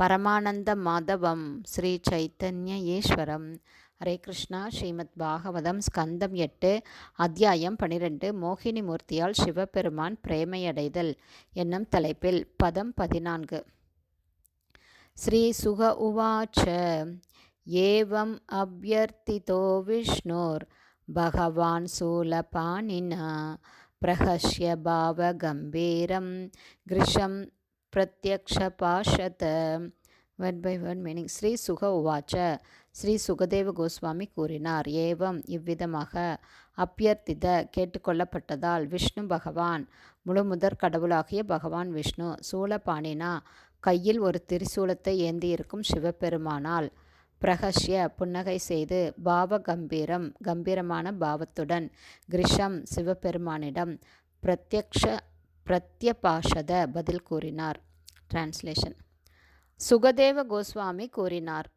பரமானந்த மாதவம் ஸ்ரீ சைத்தன்ய ஈஸ்வரம் ஹரே கிருஷ்ணா. ஸ்ரீமத் பாகவதம் ஸ்கந்தம் எட்டு அத்தியாயம் பனிரெண்டு. மோகினி மூர்த்தியால் சிவபெருமான் பிரேமையடைதல் என்னும் தலைப்பில் பதம் பதினான்கு. ஸ்ரீ சுக உவாச்ச ஏவம் அபியர்த்திதோ விஷ்ணோர் பகவான் சூலபாணினா பிரகஷ்ய பாவகம்பீரம் கிருஷம் பிரத்யக்ஷபாஷத one by one meaning Shri Shuka உவாச்ச. ஸ்ரீ சுகதேவ கோஸ்வாமி கூறினார் ஏவம் இவ்விதமாக அப்பியர்த்தித கேட்டுக்கொள்ளப்பட்டதால் விஷ்ணு பகவான் முழு முதற் கடவுளாகிய பகவான் விஷ்ணு சூலபாணினா கையில் ஒரு திரிசூலத்தை ஏந்தியிருக்கும் சிவபெருமானால் பிரகஷ்ய புன்னகை செய்து பாவ கம்பீரம் கம்பீரமான பாவத்துடன் கிரிஷம் சிவபெருமானிடம் பிரத்யக்ஷ பிரத்யபாஷத பதில் கூறினார். டிரான்ஸ்லேஷன் சுகதேவ கோஸ்வாமி கூறினார்.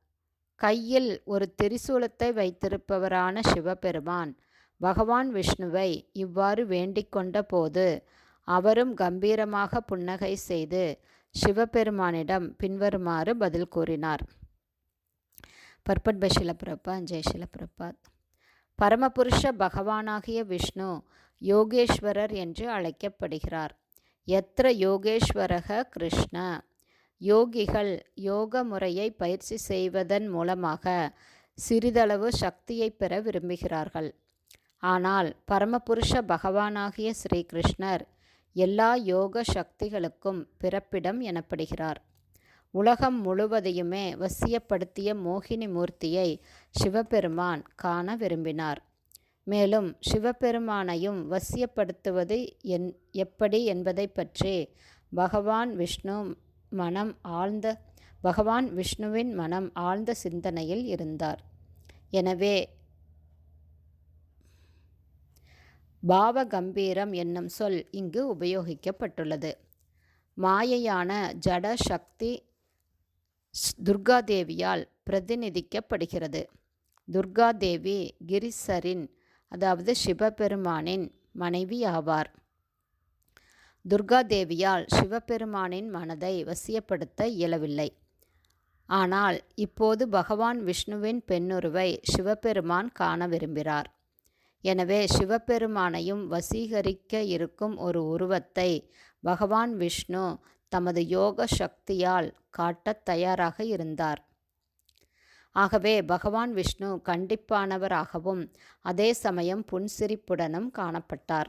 கையில் ஒரு திரிசூலத்தை வைத்திருப்பவரான சிவபெருமான் பகவான் விஷ்ணுவை இவ்வாறு வேண்டிக் கொண்ட போது அவரும் கம்பீரமாக புன்னகை செய்து சிவபெருமானிடம் பின்வருமாறு பதில் கூறினார். பர்பட் பை ஜெய் ஷிலபிரபாத் பரமபுருஷ பகவானாகிய விஷ்ணு யோகேஸ்வரர் என்று அழைக்கப்படுகிறார். எத்திர யோகேஸ்வரக கிருஷ்ண. யோகிகள் யோக முறையை பயிற்சி செய்வதன் மூலமாக சிறிதளவு சக்தியை பெற விரும்புகிறார்கள். ஆனால் பரமபுருஷ பகவானாகிய ஸ்ரீகிருஷ்ணர் எல்லா யோக சக்திகளுக்கும் பிறப்பிடம் எனப்படுகிறார். உலகம் முழுவதையுமே வசியப்படுத்திய மோகினி மூர்த்தியை சிவபெருமான் காண விரும்பினார். மேலும் சிவபெருமானையும் வசியப்படுத்துவது என் எப்படி என்பதை பற்றி பகவான் விஷ்ணு மனம் ஆழ்ந்த பகவான் விஷ்ணுவின் மனம் ஆழ்ந்த சிந்தனையில் இருந்தார். எனவே பாவ கம்பீரம் என்னும் சொல் இங்கு உபயோகிக்கப்பட்டுள்ளது. மாயையான ஜட சக்தி துர்காதேவியால் பிரதிநிதிக்கப்படுகிறது. துர்காதேவி கிரிசரின் அதாவது சிவபெருமானின் மனைவி ஆவார். துர்காதேவியால் சிவபெருமானின் மனதை வசியப்படுத்த இயலவில்லை. ஆனால் இப்போது பகவான் விஷ்ணுவின் பெண்ணுருவை சிவபெருமான் காண விரும்புகிறார். எனவே சிவபெருமானையும் வசீகரிக்க இருக்கும் ஒரு உருவத்தை பகவான் விஷ்ணு தமது யோக சக்தியால் காட்டத் தயாராக இருந்தார். ஆகவே பகவான் விஷ்ணு கண்டிப்பானவராகவும் அதே சமயம் புன்சிரிப்புடனும் காணப்பட்டார்.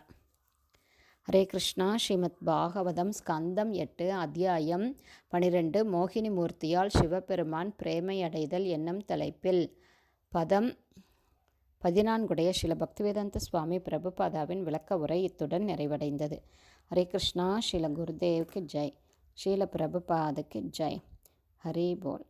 ஹரே கிருஷ்ணா. ஸ்ரீமத் பாகவதம் ஸ்கந்தம் எட்டு அத்தியாயம் பனிரெண்டு. மோகினி மூர்த்தியால் சிவபெருமான் பிரேமையடைதல் என்னும் தலைப்பில் பதம் பதினான்குடைய சில பக்திவேதாந்த சுவாமி பிரபுபாதாவின் விளக்க உரை இத்துடன் நிறைவடைந்தது. ஹரே கிருஷ்ணா. ஸ்ரீல குருதேவுக்கு ஜெய். ஸ்ரீல பிரபுபாதுக்கு ஜெய். ஹரி போல்